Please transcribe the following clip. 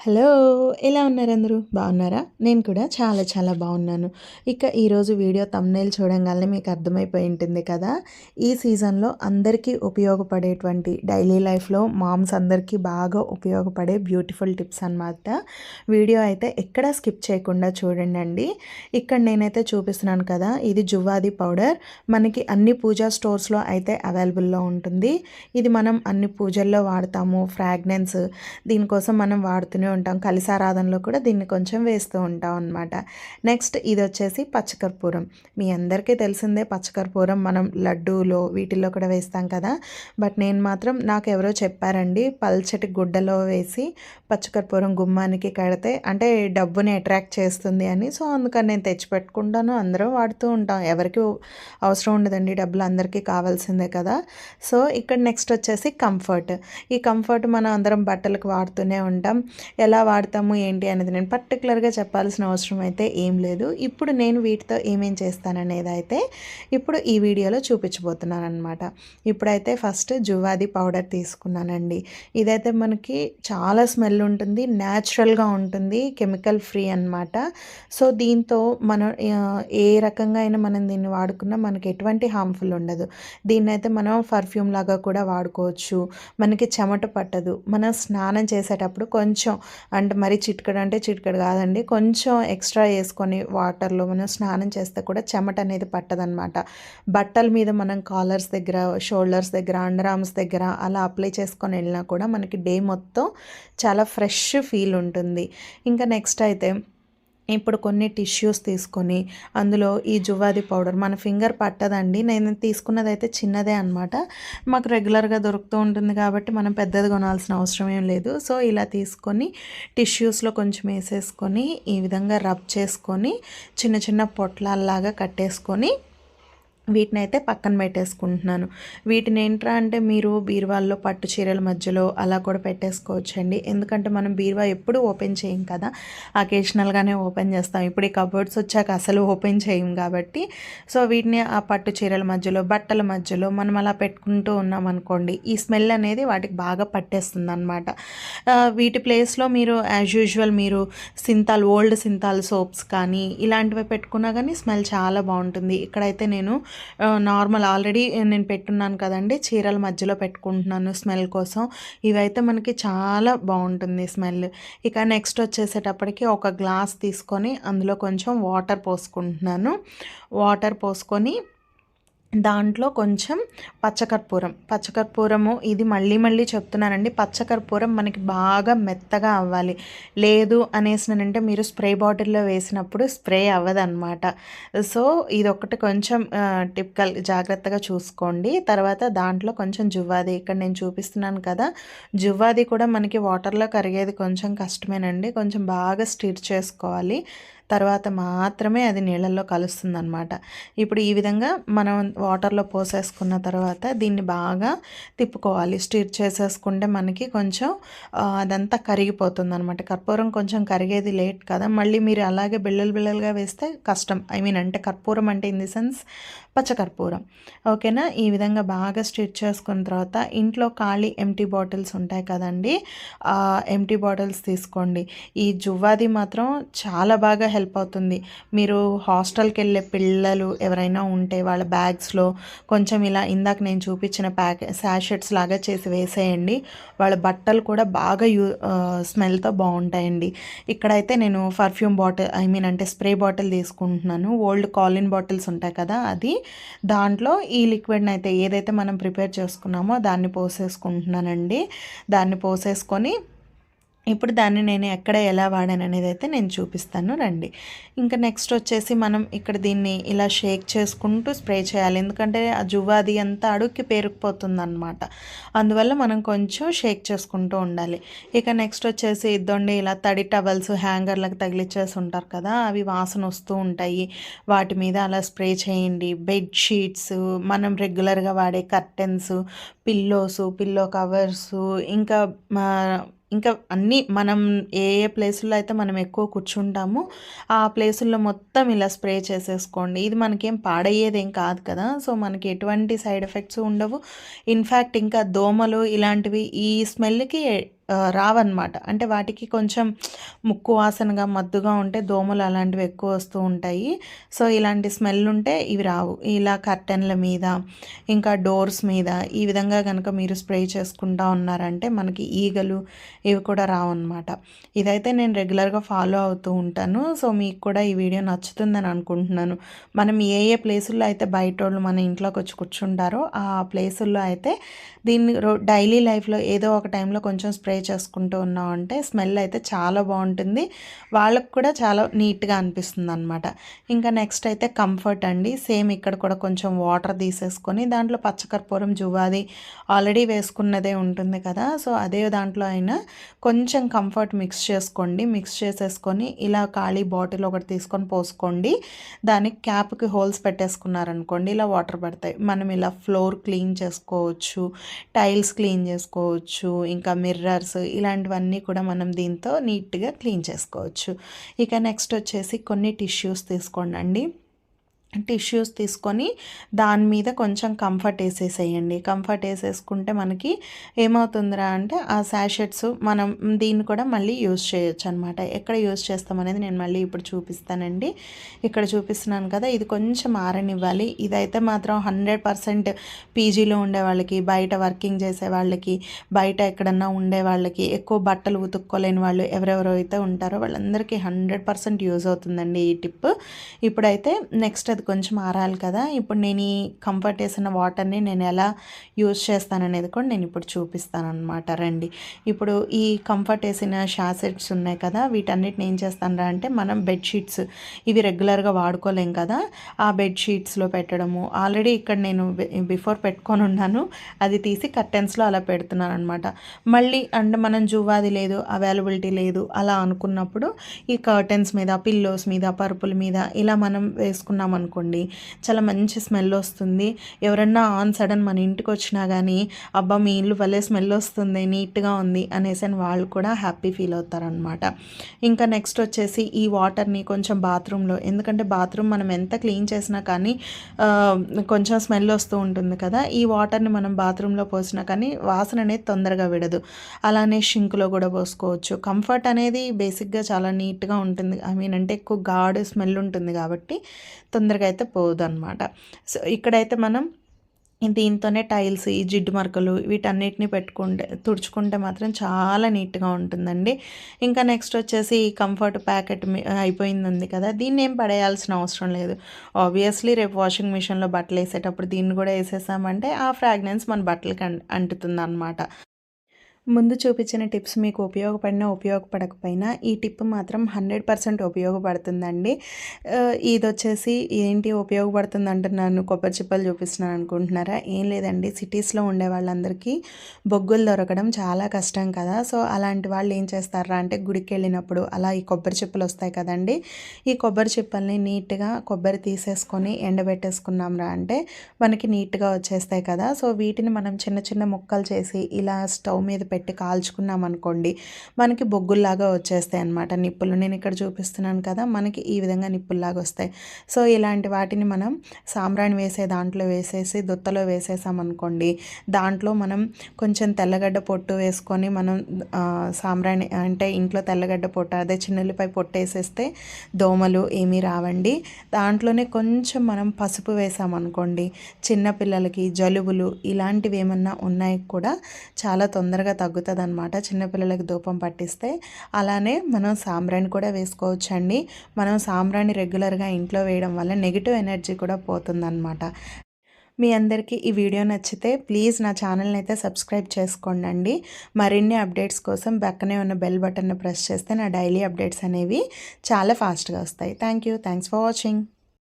Hello ఎలా ఉన్నారు అందరూ? బాగున్నారా? నేను కూడా చాలా చాలా బాగున్నాను. ఇక ఈరోజు వీడియో తమ్నేల్ చూడంగానే మీకు అర్థమైపోయి ఉంటుంది కదా. ఈ సీజన్లో అందరికీ ఉపయోగపడేటువంటి డైలీ లైఫ్లో మామ్స్ అందరికీ బాగా ఉపయోగపడే బ్యూటిఫుల్ టిప్స్ అనమాట వీడియో అయితే ఎక్కడ స్కిప్ చేయకుండా చూడండి ఇక్కడ నేనైతే చూపిస్తున్నాను కదా ఇది జువ్వాది పౌడర్ మనకి అన్ని పూజా స్టోర్స్లో అయితే అవైలబుల్లో ఉంటుంది. ఇది మనం అన్ని పూజల్లో వాడతాము ఫ్రాగ్నెన్స్ దీనికోసం మనం వాడుతూనే ఉంటాం. కలిసారాధనలో కూడా దీన్ని కొంచెం వేస్తూ ఉంటాం అనమాట నెక్స్ట్ ఇది వచ్చేసి పచ్చకర్పూరం. మీ అందరికీ తెలిసిందే పచ్చకర్పూరం మనం లడ్డూలో వీటిల్లో కూడా వేస్తాం కదా. బట్ నేను మాత్రం నాకు ఎవరో చెప్పారండి పల్చటి గుడ్డలో వేసి పచ్చకర్పూరం గుమ్మానికి కడితే అంటే డబ్బుని అట్రాక్ట్ చేస్తుంది అని. సో అందుకని నేను తెచ్చిపెట్టుకుంటాను అందరూ వాడుతూ ఉంటాం. ఎవరికి అవసరం ఉండదండి డబ్బులు అందరికీ కావాల్సిందే కదా. సో ఇక్కడ నెక్స్ట్ వచ్చేసి కంఫర్ట్. ఈ కంఫర్ట్ మనం అందరం బట్టలకు వాడుతూనే ఉంటాం. ఎలా వాడతాము ఏంటి అనేది నేను పర్టికులర్గా చెప్పాల్సిన అవసరం అయితే ఏం లేదు. ఇప్పుడు నేను వీటితో ఏమేం చేస్తాననేది అయితే ఇప్పుడు ఈ వీడియోలో చూపించబోతున్నాను అనమాట ఇప్పుడైతే ఫస్ట్ జువాది పౌడర్ తీసుకున్నానండి. ఇదైతే మనకి చాలా స్మెల్ ఉంటుంది న్యాచురల్గా ఉంటుంది కెమికల్ ఫ్రీ అనమాట సో దీంతో మనం ఏ రకంగా అయినా మనం దీన్ని వాడుకున్నా మనకి ఎటువంటి హార్మ్ఫుల్ ఉండదు. దీన్ని అయితే మనం పర్ఫ్యూమ్ లాగా కూడా వాడుకోవచ్చు. మనకి చెమట పట్టదు. మనం స్నానం చేసేటప్పుడు కొంచెం అంటే మరి చిటికడు అంటే చిట్కడు కాదండి. కొంచెం ఎక్స్ట్రా వేసుకొని వాటర్లో మనం స్నానం చేస్తే కూడా చెమట అనేది పట్టదనమాట బట్టల మీద మనం కాలర్స్ దగ్గర షోల్డర్స్ దగ్గర అండర్ ఆర్మ్స్ దగ్గర అలా అప్లై చేసుకొని వెళ్ళినా కూడా మనకి డే మొత్తం చాలా ఫ్రెష్ ఫీల్ ఉంటుంది. ఇంకా నెక్స్ట్ అయితే ఇప్పుడు కొన్ని టిష్యూస్ తీసుకొని అందులో ఈ జువాది పౌడర్ మన ఫింగర్ పట్టదండి. నేను తీసుకున్నది అయితే చిన్నదే అనమాట మాకు రెగ్యులర్గా దొరుకుతూ ఉంటుంది కాబట్టి మనం పెద్దది కొనాల్సిన అవసరం ఏం లేదు. సో ఇలా తీసుకొని టిష్యూస్లో కొంచెం వేసేసుకొని ఈ విధంగా రబ్ చేసుకొని చిన్న చిన్న పొట్లాల్లాగా కట్టేసుకొని వీటిని అయితే పక్కన పెట్టేసుకుంటున్నాను. వీటిని ఏంట్రా అంటే మీరు బీరువాల్లో పట్టు చీరల మధ్యలో అలా కూడా పెట్టేసుకోవచ్చండి. ఎందుకంటే మనం బీరువా ఎప్పుడు ఓపెన్ చేయం కదా. అకేషనల్గానే ఓపెన్ చేస్తాం. ఇప్పుడు ఈ కబోర్డ్స్ వచ్చాక అసలు ఓపెన్ చేయం కాబట్టి. సో వీటిని ఆ పట్టు చీరల మధ్యలో బట్టల మధ్యలో మనం అలా పెట్టుకుంటూ ఉన్నాం అనుకోండి. ఈ స్మెల్ అనేది వాటికి బాగా పట్టేస్తుంది అనమాట వీటి ప్లేస్లో మీరు యాజ్ యూజువల్ మీరు సింతాల్ ఓల్డ్ సింతాల్ సోప్స్ కానీ ఇలాంటివి పెట్టుకున్నా కానీ స్మెల్ చాలా బాగుంటుంది. ఇక్కడైతే నేను నార్మల్ ఆల్రెడీ నేను పెట్టున్నాను కదండి చీరల మధ్యలో పెట్టుకుంటున్నాను స్మెల్ కోసం. ఇవైతే మనకి చాలా బాగుంటుంది స్మెల్. ఇక నెక్స్ట్ వచ్చేసేటప్పటికి ఒక గ్లాస్ తీసుకొని అందులో కొంచెం వాటర్ పోసుకుంటున్నాను. వాటర్ పోసుకొని దాంట్లో కొంచెం పచ్చకర్పూరం. పచ్చకర్పూరము ఇది మళ్ళీ మళ్ళీ చెప్తున్నానండి. పచ్చకర్పూరం మనకి బాగా మెత్తగా అవ్వాలి. లేదు అనేసినంటే మీరు స్ప్రే బాటిల్లో వేసినప్పుడు స్ప్రే అవ్వదన్నమాట. సో ఇది ఒకటి కొంచెం టిపికల్ జాగ్రత్తగా చూసుకోండి. తర్వాత దాంట్లో కొంచెం జువ్వాది ఇక్కడ నేను చూపిస్తున్నాను కదా. జువ్వాది కూడా మనకి వాటర్లో కరిగేది కొంచెం కష్టమేనండి. కొంచెం బాగా స్టిర్ చేసుకోవాలి. తర్వాత మాత్రమే అది నీళ్ళల్లో కలుస్తుందనమాట ఇప్పుడు ఈ విధంగా మనం వాటర్లో పోసేసుకున్న తర్వాత దీన్ని బాగా తిప్పుకోవాలి. స్టిర్ చేసేసుకుంటే మనకి కొంచెం అదంతా కరిగిపోతుంది అనమాట కర్పూరం కొంచెం కరిగేది లేట్ కదా. మళ్ళీ మీరు అలాగే బిళ్ళలు బిళ్ళలుగా వేస్తే కష్టం. ఐ మీన్ అంటే కర్పూరం అంటే ఇన్ ది సెన్స్ పచ్చకర్పూరం. ఓకేనా? ఈ విధంగా బాగా స్టిచ్ చేసుకున్న తర్వాత ఇంట్లో ఖాళీ ఎంటీ బాటిల్స్ ఉంటాయి కదండి. ఎంటీ బాటిల్స్ తీసుకోండి. ఈ జువ్వాది మాత్రం చాలా బాగా హెల్ప్ అవుతుంది. మీరు హాస్టల్కి వెళ్ళే పిల్లలు ఎవరైనా ఉంటే వాళ్ళ బ్యాగ్స్లో కొంచెం ఇలా ఇందాక నేను చూపించిన ప్యాక్ శాషెట్స్ లాగా చేసి వేసేయండి. వాళ్ళ బట్టలు కూడా బాగా యూ స్మెల్తో బాగుంటాయండి. ఇక్కడైతే నేను పర్ఫ్యూమ్ బాటిల్ ఐ మీన్ అంటే స్ప్రే బాటిల్ తీసుకుంటున్నాను. ఓల్డ్ కాలిన్ బాటిల్స్ ఉంటాయి కదా అది. దాంట్లో ఈ లిక్విడ్ని అయితే ఏదైతే మనం ప్రిపేర్ చేసుకున్నామో దాన్ని పోసేసుకుంటున్నానండి. దాన్ని పోసేసుకొని ఇప్పుడు దాన్ని నేను ఎక్కడ ఎలా వాడాను అనేది అయితే నేను చూపిస్తాను. రండి. ఇంకా నెక్స్ట్ వచ్చేసి మనం ఇక్కడ దీన్ని ఇలా షేక్ చేసుకుంటూ స్ప్రే చేయాలి. ఎందుకంటే ఆ జువ్వాది అంతా అడుక్కి పేరుకుపోతుంది అనమాట అందువల్ల మనం కొంచెం షేక్ చేసుకుంటూ ఉండాలి. ఇక నెక్స్ట్ వచ్చేసి ఇద్దండి ఇలా తడి టవల్స్ హ్యాంగర్లకు తగిలిచ్చేసి ఉంటారు కదా అవి వాసన వస్తూ ఉంటాయి. వాటి మీద అలా స్ప్రే చేయండి. బెడ్ షీట్స్ మనం రెగ్యులర్గా వాడే కర్టెన్స్ పిల్లోస్ పిల్లో కవర్స్ ఇంకా ఇంకా అన్నీ మనం ఏ ఏ ప్లేసుల్లో అయితే మనం ఎక్కువ కూర్చుంటామో ఆ ప్లేసుల్లో మొత్తం ఇలా స్ప్రే చేసేసుకోండి. ఇది మనకేం పాడయ్యేదేం కాదు కదా. సో మనకి ఎటువంటి సైడ్ ఎఫెక్ట్స్ ఉండవు. ఇన్ఫ్యాక్ట్ ఇంకా దోమలు ఇలాంటివి ఈ స్మెల్కి రావన్నమాట. అంటే వాటికి కొంచెం ముక్కు వాసనగా మద్దుగా ఉంటే దోమలు అలాంటివి ఎక్కువ వస్తూ ఉంటాయి. సో ఇలాంటి స్మెల్ ఉంటే ఇవి రావు. ఇలా కర్టెన్ల మీద ఇంకా డోర్స్ మీద ఈ విధంగా కనుక మీరు స్ప్రే చేసుకుంటా ఉన్నారంటే మనకి ఈగలు ఇవి కూడా రావన్నమాట. ఇదైతే నేను రెగ్యులర్గా ఫాలో అవుతూ ఉంటాను. సో మీకు కూడా ఈ వీడియో నచ్చుతుందని అనుకుంటున్నాను. మనం ఏ ఏ ప్లేసుల్లో అయితే బయట వాళ్ళు మన ఇంట్లోకి వచ్చి కూర్చుంటారో ఆ ప్లేసుల్లో అయితే దీన్ని రో డైలీ లైఫ్లో ఏదో ఒక టైంలో కొంచెం స్ప్రే చేసుకుంటూ ఉన్నామంటే స్మెల్ అయితే చాలా బాగుంటుంది. వాళ్ళకు కూడా చాలా నీట్గా అనిపిస్తుంది అనమాట ఇంకా నెక్స్ట్ అయితే కంఫర్ట్ అండి. సేమ్ ఇక్కడ కూడా కొంచెం వాటర్ తీసేసుకొని దాంట్లో పచ్చకర్పూరం జువాది ఆల్రెడీ వేసుకున్నదే ఉంటుంది కదా. సో అదే దాంట్లో అయినా కొంచెం కంఫర్ట్ మిక్స్ చేసుకోండి. మిక్స్ చేసేసుకొని ఇలా ఖాళీ బాటిల్ ఒకటి తీసుకొని పోసుకోండి. దానికి క్యాప్కి హోల్స్ పెట్టేసుకున్నారనుకోండి ఇలా వాటర్ పడతాయి. మనం ఇలా ఫ్లోర్ క్లీన్ చేసుకోవచ్చు టైల్స్ క్లీన్ చేసుకోవచ్చు ఇంకా మిర్రర్స్ ఇలాంటివన్నీ కూడా మనం దీంతో నీట్గా క్లీన్ చేసుకోవచ్చు. ఇక నెక్స్ట్ వచ్చేసి కొన్ని టిష్యూస్ తీసుకోండి టిష్యూస్ తీసుకొని దాని మీద కొంచెం కంఫర్ట్ వేసేసేయండి. కంఫర్ట్ వేసేసుకుంటే మనకి ఏమవుతుందిరా అంటే ఆ శాషెట్స్ మనం దీన్ని కూడా మళ్ళీ యూజ్ చేయొచ్చు అనమాట ఎక్కడ యూజ్ చేస్తామనేది నేను మళ్ళీ ఇప్పుడు చూపిస్తానండి. ఇక్కడ చూపిస్తున్నాను కదా ఇది కొంచెం ఆరనివ్వాలి. ఇదైతే మాత్రం హండ్రెడ్ పర్సెంట్ పీజీలో ఉండే వాళ్ళకి బయట వర్కింగ్ చేసే వాళ్ళకి బయట ఎక్కడన్నా ఉండే వాళ్ళకి ఎక్కువ బట్టలు ఉతుక్కోలేని వాళ్ళు ఎవరెవరో అయితే ఉంటారో వాళ్ళందరికీ హండ్రెడ్ పర్సెంట్ యూజ్ అవుతుందండి ఈ టిప్ ఇప్పుడైతే నెక్స్ట్ అది కొంచెం ఆరాలి కదా. ఇప్పుడు నేను ఈ కంఫర్ట్ వేసిన వాటర్ని నేను ఎలా యూజ్ చేస్తాననేది కూడా నేను ఇప్పుడు చూపిస్తాను అనమాట రండి. ఇప్పుడు ఈ కంఫర్ట్ వేసిన షాసెట్స్ ఉన్నాయి కదా వీటన్నిటిని ఏం చేస్తాను అంటే మనం బెడ్షీట్స్ ఇవి రెగ్యులర్గా వాడుకోలేం కదా. ఆ బెడ్షీట్స్లో పెట్టడము. ఆల్రెడీ ఇక్కడ నేను బిఫోర్ పెట్టుకొని ఉన్నాను. అది తీసి కర్టెన్స్లో అలా పెడుతున్నాను అనమాట మళ్ళీ అండ్ మనం జువాది లేదు అవైలబిలిటీ లేదు అలా అనుకున్నప్పుడు ఈ కర్టెన్స్ మీద పిల్లోస్ మీద పరుపుల మీద ఇలా మనం వేసుకున్నాం అనుకోండి. చాలా మంచి స్మెల్ వస్తుంది. ఎవరన్నా ఆన్ సడన్ మన ఇంటికి వచ్చినా కానీ అబ్బా మీ ఇల్లు భలే స్మెల్ వస్తుంది నీట్గా ఉంది అనేసి అని వాళ్ళు కూడా హ్యాపీ ఫీల్ అవుతారనమాట ఇంకా నెక్స్ట్ వచ్చేసి ఈ వాటర్ని కొంచెం బాత్రూంలో ఎందుకంటే బాత్రూమ్ మనం ఎంత క్లీన్ చేసినా కానీ కొంచెం స్మెల్ వస్తూ ఉంటుంది కదా. ఈ వాటర్ని మనం బాత్రూంలో పోసినా కానీ వాసన అనేది తొందరగా విడదు. అలానే షింక్లో కూడా పోసుకోవచ్చు. కంఫర్ట్ అనేది బేసిక్గా చాలా నీట్గా ఉంటుంది. ఐ మీన్ అంటే ఎక్కువ గాడ్ స్మెల్ ఉంటుంది కాబట్టి తొందరగా అయితే పోదు అనమాట సో ఇక్కడైతే మనం దీంతోనే టైల్స్ ఈ జిడ్డు మరకలు వీటన్నిటిని పెట్టుకుంటే తుడుచుకుంటే మాత్రం చాలా నీట్గా ఉంటుందండి. ఇంకా నెక్స్ట్ వచ్చేసి కంఫర్ట్ ప్యాకెట్ అయిపోయింది కదా దీన్ని ఏం పడేయాల్సిన అవసరం లేదు. ఆబ్వియస్లీ రేపు వాషింగ్ మిషన్లో బట్టలు వేసేటప్పుడు దీన్ని కూడా వేసేసామంటే ఆ ఫ్రాగ్నెన్స్ మన బట్టలకి అంటుతుంది అనమాట ముందు చూపించిన టిప్స్ మీకు ఉపయోగపడినా ఉపయోగపడకపోయినా ఈ టిప్ మాత్రం హండ్రెడ్ పర్సెంట్ ఉపయోగపడుతుందండి. ఇది వచ్చేసి ఏంటి ఉపయోగపడుతుంది అంటున్నాను కొబ్బరి చిప్పలు చూపిస్తున్నాను అనుకుంటున్నారా? ఏం లేదండి. సిటీస్లో ఉండే వాళ్ళందరికీ బొగ్గులు దొరకడం చాలా కష్టం కదా. సో అలాంటి వాళ్ళు ఏం చేస్తారా అంటే గుడికి వెళ్ళినప్పుడు అలా ఈ కొబ్బరి చిప్పలు వస్తాయి కదండి. ఈ కొబ్బరి చిప్పల్ని నీట్గా కొబ్బరి తీసేసుకొని ఎండబెట్టేసుకున్నాం రా అంటే మనకి నీట్గా వచ్చేస్తాయి కదా. సో వీటిని మనం చిన్న చిన్న ముక్కలు చేసి ఇలా స్టవ్ మీద పెట్టి కాల్చుకున్నాం అనుకోండి మనకి బొగ్గుల్లాగా వచ్చేస్తాయి అనమాట నిప్పులు. నేను ఇక్కడ చూపిస్తున్నాను కదా మనకి ఈ విధంగా నిప్పుల్లాగా వస్తాయి. సో ఇలాంటి వాటిని మనం సాంబ్రాణి వేసే దాంట్లో వేసేసి దుత్తలో వేసేసామనుకోండి దాంట్లో మనం కొంచెం తెల్లగడ్డ పొట్టు వేసుకొని మనం సాంబ్రాణి అంటే ఇంట్లో తెల్లగడ్డ పొట్టు అదే చిన్నపై పొట్టు వేసేస్తే దోమలు ఏమీ రావండి. దాంట్లోనే కొంచెం మనం పసుపు వేసామనుకోండి చిన్నపిల్లలకి జలుబులు ఇలాంటివి ఏమన్నా ఉన్నాయి కూడా చాలా తొందరగా తగ్గుతుంది అనమాట చిన్నపిల్లలకి ధూపం పట్టిస్తే అలానే మనం సాంబ్రాణి కూడా వేసుకోవచ్చండి. మనం సాంబ్రాణి రెగ్యులర్గా ఇంట్లో వేయడం వల్ల నెగిటివ్ ఎనర్జీ కూడా పోతుందన్నమాట. మీ అందరికీ ఈ వీడియో నచ్చితే ప్లీజ్ నా ఛానల్ని అయితే సబ్స్క్రైబ్ చేసుకోండి మరిన్ని అప్డేట్స్ కోసం పక్కనే ఉన్న బెల్ బటన్ని ప్రెస్ చేస్తే నా డైలీ అప్డేట్స్ అనేవి చాలా ఫాస్ట్గా వస్తాయి. Thank you thanks for watching.